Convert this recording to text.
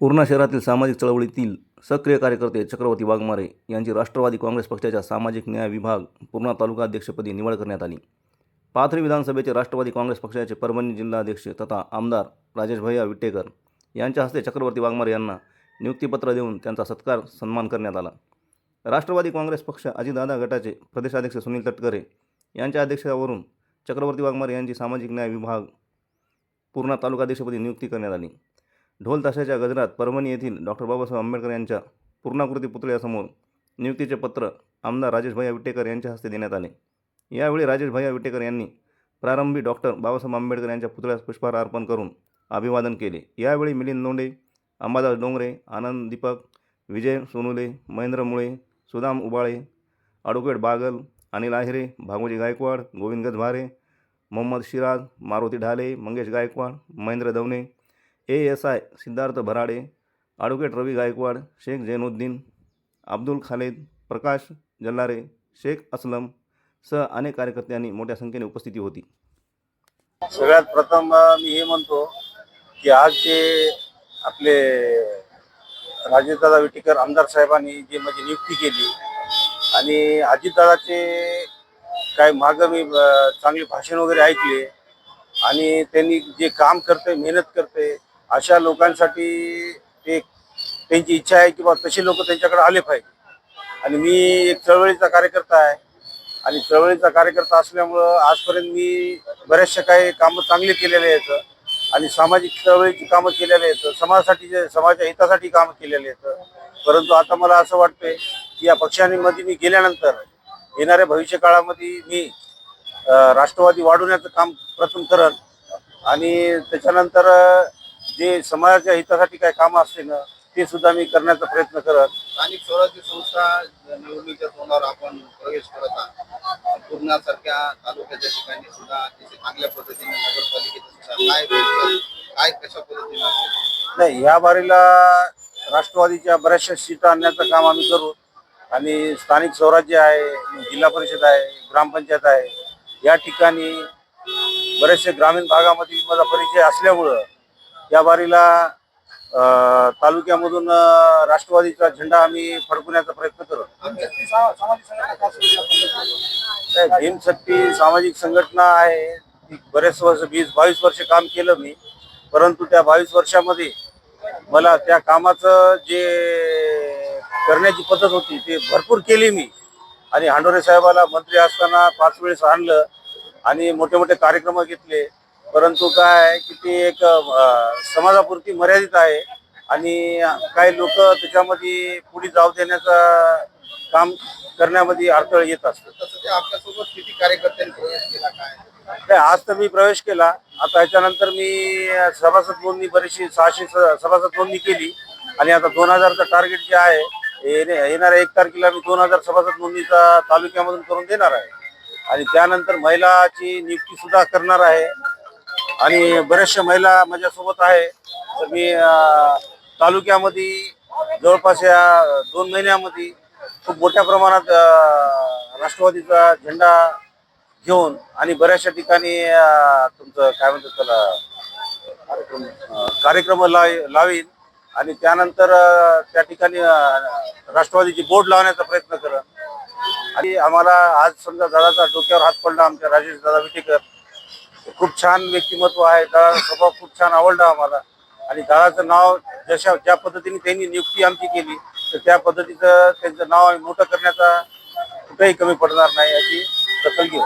पूर्णा शहरातील सामाजिक चळवळीतील सक्रिय कार्यकर्ते चक्रवर्ती वाघमारे यांची राष्ट्रवादी काँग्रेस पक्षाच्या सामाजिक न्याय विभाग पूर्णा तालुका अध्यक्षपदी निवड करण्यात आली. पाथरी विधानसभेचे राष्ट्रवादी काँग्रेस पक्षाचे परभणी जिल्हाध्यक्ष तथा आमदार राजेश भैया विट्टेकर यांच्या हस्ते चक्रवर्ती वाघमारे यांना नियुक्तीपत्र देऊन त्यांचा सत्कार सन्मान करण्यात आला. राष्ट्रवादी काँग्रेस पक्ष अजितदादा गटाचे प्रदेशाध्यक्ष सुनील तटकरे यांच्या अध्यक्षावरून चक्रवर्ती वाघमारे यांची सामाजिक न्याय विभाग पूर्णा तालुकाध्यक्षपदी नियुक्ती करण्यात आली. ढोल ताशाच्या गजरात परभणी येथील डॉक्टर बाबासाहेब आंबेडकर यांच्या पूर्णाकृती पुतळ्यासमोर नियुक्तीचे पत्र आमदार राजेशभाई विटेकर विट्टेकर यांच्या हस्ते देण्यात आले. यावेळी राजेशभाई विटेकर यांनी प्रारंभी डॉक्टर बाबासाहेब आंबेडकर यांच्या पुतळ्यास पुष्पहार अर्पण करून अभिवादन केले. यावेळी मिलिंद नोंडे अंबादास डोंगरे आनंद Deepak Vijay Sonule Mahendra Mule Sudam Ubale advocate Bagal Anil Ahire Bhagoji Gaikwad Govind Gajbhare Mohammad Shiraj Maruti Dhale Mangesh Gaikwad Mahendra Davane A S I Siddharth Bharade advocate Ravi Gaikwad Sheikh Zainuddin Abdul Khaled Prakash Jallare Sheikh Aslam सह अनेक कार्यकर्त्यांनी मोठ्या संख्येने उपस्थिती होती. सगळ्यात प्रथम मी हे म्हणतो की आज जे आपले राजेशदादा विटीकर आमदार साहेबांनी जे माझी नियुक्ती केली आणि अजितदादाचे काय मागं मी चांगले भाषण वगैरे ऐकले आणि त्यांनी जे काम करते मेहनत करते अशा लोकांसाठी एक त्यांची इच्छा आहे की बा तसे लोक त्यांच्याकडे आले पाहिजे. आणि मी एक चळवळीचा कार्यकर्ता आहे. आणि चळवळीचा कार्यकर्ता असल्यामुळं आजपर्यंत मी बऱ्याचशा काही कामं चांगली केलेले आहेत. आणि सामाजिक चळवळीची कामं केलेले आहेत. समाजासाठी जे समाजाच्या हितासाठी कामं केलेले आहेत. परंतु आता मला असं वाटतंय की या पक्षांमध्ये मी गेल्यानंतर येणाऱ्या भविष्य काळामध्ये मी राष्ट्रवादी वाढवण्याचं काम प्रथम करन आणि त्याच्यानंतर जे समाजाच्या हितासाठी काय कामं असतील ना ते सुद्धा मी करण्याचा प्रयत्न करत. स्थानिक स्वराज्य संस्था निवडणुकीच्या तोंडावर आपण प्रवेश करत आहात. पूर्णासारख्या तालुक्याच्या ठिकाणी सुद्धा अतिशय चांगल्या पद्धतीने नगरपालिकेचं सुद्धा काय काय कशा पद्धतीने? नाही ह्या बारीला राष्ट्रवादीच्या बऱ्याचशा सीट आणण्याचं काम आम्ही करू. आणि स्थानिक स्वराज्य आहे जिल्हा परिषद आहे ग्रामपंचायत आहे या ठिकाणी बरेचसे ग्रामीण भागामध्ये माझा परिचय असल्यामुळं या बारीला तालुक्यामधून राष्ट्रवादीचा झेंडा आम्ही फडकवण्याचा प्रयत्न करू. सामाजिक संघटना आहे? भीमशक्ती सामाजिक संघटना आहे. ती बरेच वर्ष वीस बावीस वर्ष काम केलं मी. परंतु त्या बावीस वर्षामध्ये मला त्या कामाचं जे करण्याची पद्धत होती ते भरपूर केली मी. आणि हांडोरे साहेबाला मंत्री असताना पाच वेळेस आणलं आणि मोठे मोठे कार्यक्रम घेतले. परंतु काय आहे की ते एक अं, समाजापुरती मर्यादित आहे आणि काही लोक त्याच्यामध्ये पुढे जाऊ देण्याचं काम करण्यामध्ये अडथळे येत असतात. तसं ते आपल्यासोबत किती कार्यकर्त्यांनी प्रवेश केला काय? नाही आज तर मी प्रवेश केला. आता ह्याच्यानंतर मी सभासद नोंदणी बरीचशी सहाशे स- सभासद नोंदणी केली. आणि आता दोन हजारचं टार्गेट जे आहे येणे- येणाऱ्या एक तारखेला मी दोन हजार सभासद नोंदणीचा तालुक्यामधून करून देणार आहे. आणि त्यानंतर महिलाची नियुक्ती सुद्धा करणार आहे. आणि बऱ्याचशा महिला माझ्यासोबत आहे. तर मी तालुक्यामध्ये जवळपास या दोन महिन्यामध्ये खूप मोठ्या प्रमाणात राष्ट्रवादीचा झेंडा घेऊन आणि बऱ्याचशा ठिकाणी तुमचं काय म्हणतात त्याला कार्यक्रम लाव- लावीन आणि त्यानंतर त्या ठिकाणी राष्ट्रवादीची बोर्ड लावण्याचा प्रयत्न करत. आणि आम्हाला आज समजा दादाचा डोक्यावर हात पडला आमच्या राजेश दादा विटेकर. खूप छान व्यक्तिमत्व आहे. दादाचा स्वभाव खूप छान आवडला आम्हाला. आणि दादाचं नाव जशा ज्या पद्धतीने त्यांनी नियुक्ती आमची केली तर त्या पद्धतीचं त्यांचं नाव आम्ही मोठं करण्याचा कुठेही कमी पडणार नाही याची दखल घेऊ